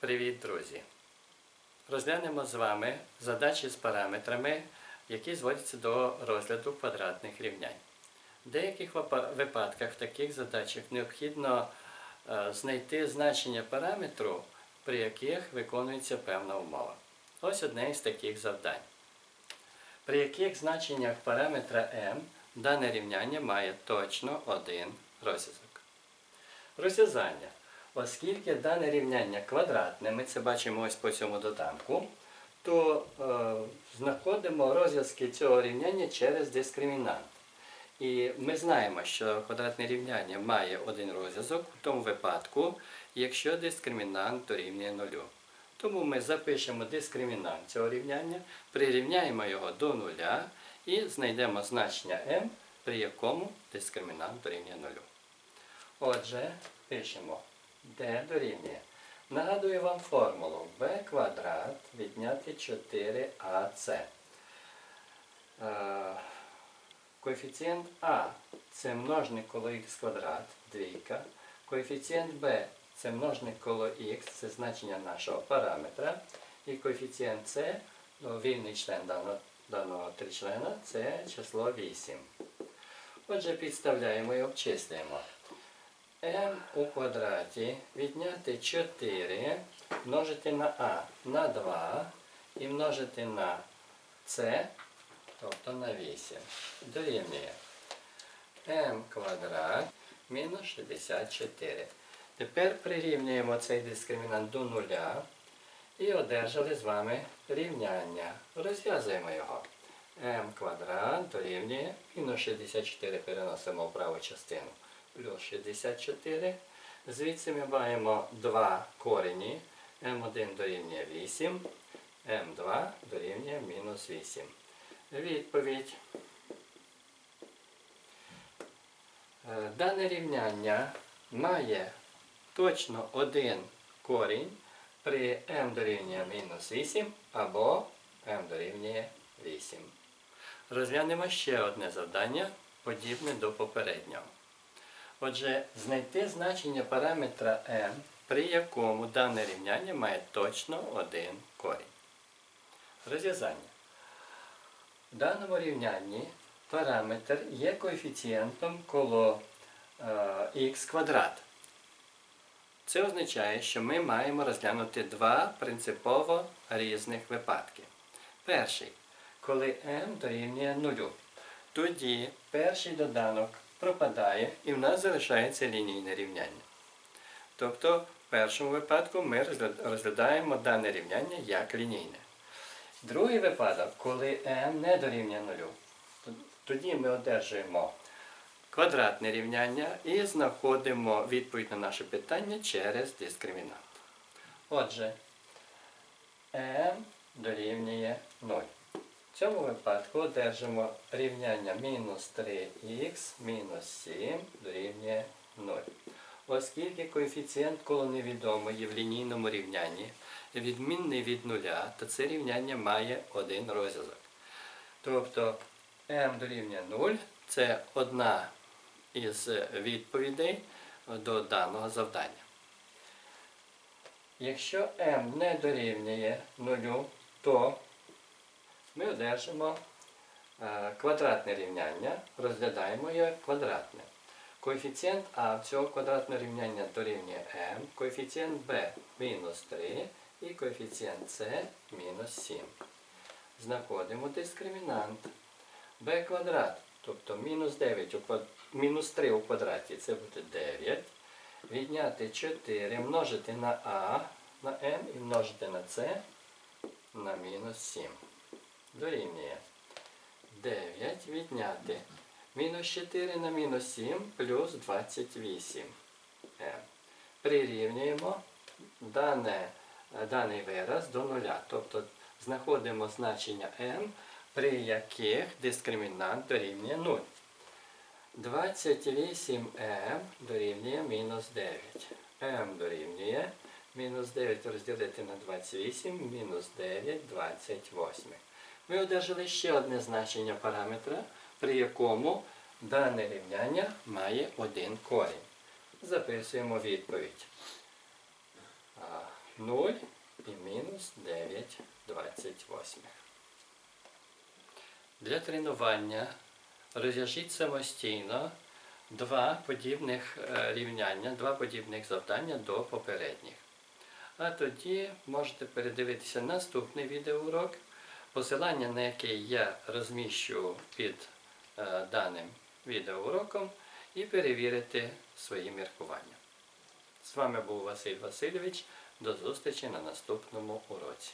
Привіт, друзі! Розглянемо з вами задачі з параметрами, які зводяться до розгляду квадратних рівнянь. В деяких випадках в таких задачах необхідно е, знайти значення параметру, при яких виконується певна умова. Ось одне із таких завдань. При яких значеннях параметра m дане рівняння має точно один розв'язок. Розв'язання. Оскільки дане рівняння квадратне, ми це бачимо ось по цьому доданку, то е, знаходимо розв'язки цього рівняння через дискримінант. І ми знаємо, що квадратне рівняння має один розв'язок в тому випадку, якщо дискримінант дорівнює нулю. Тому ми запишемо дискримінант цього рівняння, прирівняємо його до нуля і знайдемо значення m, при якому дискримінант дорівнює нулю. Отже, пишемо d дорівнює. Нагадую вам формулу b квадрат відняти 4ac. Е, Коефіцієнт А це множник коло х квадрат, двійка. Коефіцієнт Б це множник коло х, це значення нашого параметра. І коефіцієнт С, ну, вільний член даного, даного тричлена, це число 8. Отже, підставляємо і обчислюємо. M у квадраті відняти 4 множити на а на 2 і множити на c, тобто на 8. Дорівнює m квадрат мінус 64. Тепер прирівнюємо цей дискримінант до нуля і одержали з вами рівняння. Розв'язуємо його. m квадрат дорівнює мінус 64 переносимо в праву частину плюс 64. Звідси ми маємо два корені. m1 дорівнює 8, m2 дорівнює мінус 8. Відповідь. Е, Дане рівняння має точно один корінь при m дорівнює мінус 8 або m дорівнює 8. Розглянемо ще одне завдання, подібне до попереднього. Отже, знайти значення параметра m, при якому дане рівняння має точно один корінь. Розв'язання. В даному рівнянні параметр є коефіцієнтом коло е, х квадрат. Це означає, що ми маємо розглянути два принципово різних випадки. Перший, коли m дорівнює нулю. Тоді перший доданок пропадає і в нас залишається лінійне рівняння. Тобто, в першому випадку ми розглядаємо дане рівняння як лінійне. Другий випадок, коли m не дорівнює нулю, тоді ми одержуємо квадратне рівняння і знаходимо відповідь на наше питання через дискримінант. Отже, m дорівнює 0. Цьому випадку одержимо рівняння мінус 3х мінус 7 дорівнює 0. Оскільки коефіцієнт коло невідомої в лінійному рівнянні відмінний від нуля, то це рівняння має один розв'язок. Тобто m дорівнює 0 це одна із відповідей до даного завдання. Якщо m не дорівнює 0, то ми одержимо е, квадратне рівняння, розглядаємо його квадратне. Коефіцієнт А цього квадратного рівняння дорівнює m, коефіцієнт b мінус 3 і коефіцієнт c мінус 7. Знаходимо дискримінант b квадрат, тобто мінус 9 мінус 3 у квадраті це буде 9. Відняти 4, множити на а на m і множити на c на мінус 7 дорівнює 9 відняти мінус 4 на мінус 7 плюс 28. Прирівнюємо дане, даний вираз до нуля. Тобто знаходимо значення m, при яких дискримінант дорівнює 0. 28m дорівнює мінус 9. m дорівнює мінус 9 розділити на 28, мінус 9, 28. Ми одержали ще одне значення параметра, при якому дане рівняння має один корінь. Записуємо відповідь. 0 і мінус 9 28. Для тренування розв'яжіть самостійно два подібних е, рівняння, два подібних завдання до попередніх. А тоді можете передивитися наступний відеоурок, посилання на яке я розміщу під е, даним відеоуроком, і перевірити свої міркування. З вами був Василь Васильович. До зустрічі на наступному уроці.